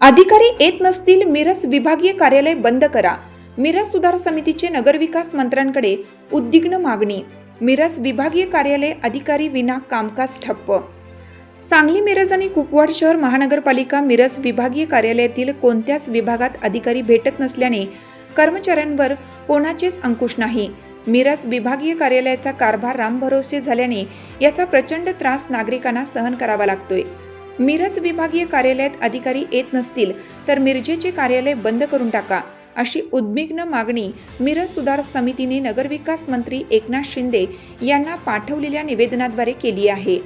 अधिकारी येत नसतील मिरज विभागीय कार्यालय बंद करा. मिरज सुधार समितीचे नगरविकास मंत्र्यांकडे उद्विग्न मागणी. मिरज विभागीय कार्यालय अधिकारी विना कामकाज ठप्प. सांगली मिरज आणि कुपवाड शहर महानगरपालिका मिरज विभागीय कार्यालयातील कोणत्याच विभागात अधिकारी भेटत नसल्याने कर्मचाऱ्यांवर कोणाचेच अंकुश नाही. मिरज विभागीय कार्यालयाचा कारभार रामभरोसे झाल्याने याचा प्रचंड त्रास नागरिकांना सहन करावा लागतोय. मिरज विभागीय कार्यालयात अधिकारी येत नसतील तर मिरजेचे कार्यालय बंद करून टाका अशी उद्विग्न मागणी मिरज सुधार समितीने नगरविकास मंत्री एकनाथ शिंदे यांना पाठवलेल्या निवेदनाद्वारे केली आहे.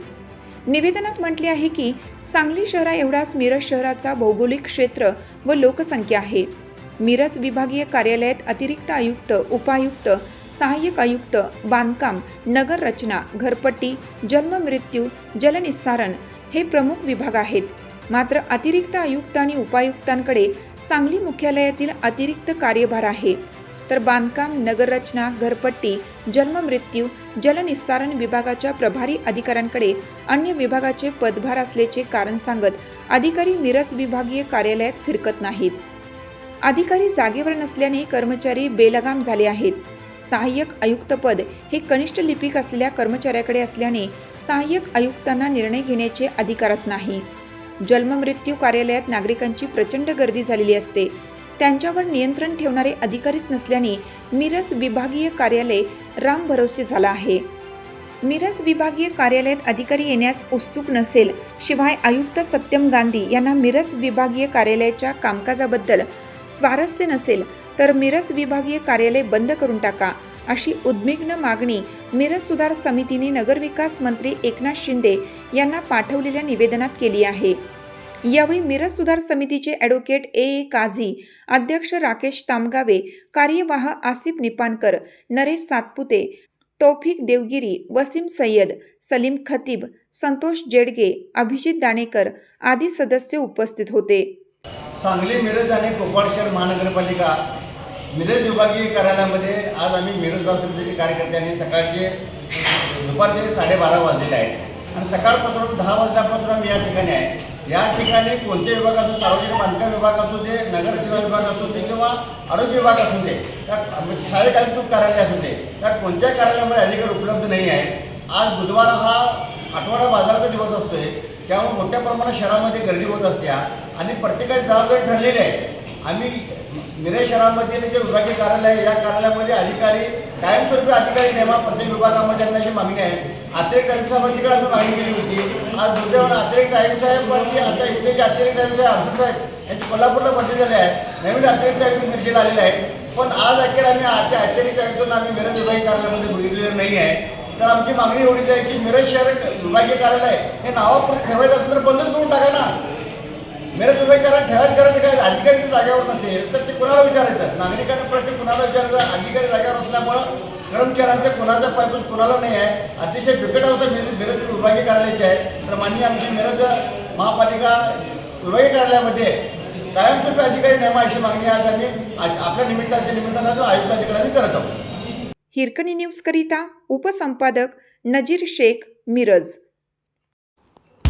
निवेदनात म्हटले आहे की सांगली शहरा एवढाच मिरज शहराचा भौगोलिक क्षेत्र व लोकसंख्या आहे. मिरज विभागीय कार्यालयात अतिरिक्त आयुक्त उपायुक्त सहाय्यक आयुक्त बांधकाम नगर रचना घरपट्टी जन्म मृत्यू जलनिस्सारण हे प्रमुख विभाग आहेत. मात्र अतिरिक्त आयुक्त आणि उपायुक्तांकडे सांगली मुख्यालयातील अतिरिक्त कार्यभार आहे. तर बांधकाम नगररचना घरपट्टी जन्ममृत्यू जलनिस्सारण विभागाच्या प्रभारी अधिकाऱ्यांकडे अन्य विभागाचे पदभार असल्याचे कारण सांगत अधिकारी मिरज विभागीय कार्यालयात फिरकत नाहीत. अधिकारी जागेवर नसल्याने कर्मचारी बेलगाम झाले आहेत. सहाय्यक आयुक्तपद हे कनिष्ठ लिपिक असलेल्या कर्मचाऱ्याकडे असल्याने सहाय्यक आयुक्तांना निर्णय घेण्याचे अधिकारच नाही. जन्ममृत्यू कार्यालयात नागरिकांची प्रचंड गर्दी झालेली असते. त्यांच्यावर नियंत्रण ठेवणारे अधिकारीच नसल्याने मिरज विभागीय कार्यालय राम भरोसे झाला आहे. मिरज विभागीय कार्यालयात अधिकारी येण्यास उत्सुक नसेल शिवाय आयुक्त सत्यम गांधी यांना मिरज विभागीय कार्यालयाच्या कामकाजाबद्दल स्वारस्य नसेल तर मिरज विभागीय कार्यालय बंद करून टाका अशी उद्विग्न मागणी मिरज सुधार समितीने नगरविकास मंत्री एकनाथ शिंदे यांना पाठवलेल्या निवेदनात केली आहे. यावेळी मिरज सुधार समितीचे ॲडव्होकेट ए. ए काझी अध्यक्ष राकेश तामगावे कार्यवाह आसिफ निपाणकर नरेश सातपुते तौफिक देवगिरी वसीम सय्यद सलीम खतीब संतोष जेडगे अभिजित दाणेकर आदी सदस्य उपस्थित होते. सांगली मिरज आणि कोपाड शहर महानगरपालिका मिरज विभागीय कार्यालयामध्ये आज आम्ही मिरज गाव समितीचे कार्यकर्त्यांनी सकाळचे दुपारचे साडेबारा वाजलेले आहेत. आणि सकाळपासून दहा वाजल्यापासून आम्ही या ठिकाणी आहे. या ठिकाणी कोणते विभाग असो सार्वजनिक बांधकाम विभाग असू दे नगररचना विभाग असू दे किंवा आरोग्य विभाग असू दे त्या सहाय्यक आयुक्त कार्यालय असू दे त्या कोणत्या कार्यालयामध्ये अधिकार उपलब्ध नाही आहेत. आज बुधवार हा आठवडा बाजाराचा दिवस असतोय त्यामुळे मोठ्या प्रमाणात शहरामध्ये गर्दी होत असते आणि प्रत्येकाची जबाबदारी ठरलेली आहे. आम्ही मिरज शहरामध्ये जे विभागीय कार्यालय आहे या कार्यालयामध्ये अधिकारी कायमस्वरूपी अधिकारी नेमा प्रत्येक विभागामध्ये आणण्याची मागणी आहे. अतिरिक्त आयुक्त साहेबांकडे आम्ही मागणी केली होती. आज दुर्दैवानं अतिरिक्त आयुक्त साहेबांची आता इथले जे अतिरिक्त आयुक्त आहे हर्षद साहेब यांची कोल्हापूरला बदली झाले आहे. नवीन अतिरिक्त आयुक्त मिरजेला आलेले आहेत. पण आज अखेर आम्ही आता अतिरिक्त आयुक्तांना आम्ही मिरज विभागीय कार्यालयामध्ये बघितलेलं नाही आहे. तर आमची मागणी एवढीच आहे की मिरज शहर विभागीय कार्यालय हे नावापुरतं ठेवायचं असेल तर बंदच करून टाका ना. मिरज विभागीय कार्यालय ठेवायचं गरज काय अधिकारी जर जागेवर नसेल तर ते कुणाला विचारायचं नागरिकांना प्रश्न कुणाला विचारायचा अधिकारी जागेवर असल्यामुळं कर्मचाऱ्यांच्या कुणाचा पायपूस कुणाला नाही आहे अतिशय बिकट अवस्था मिरज मिरज विभागीय कार्यालयाची आहे तर माननीय आमची मिरज महापालिका विभागीय कार्यालयामध्ये कायमस्वरूपी अधिकारी नेमा अशी मागणी आज आम्ही आपल्या निमित्ताच्या निमित्तानं जो आयुक्ताधिकारी आम्ही करत आहोत. हिरकणी न्यूजकरिता उपसंपादक नजीर शेख मिरज.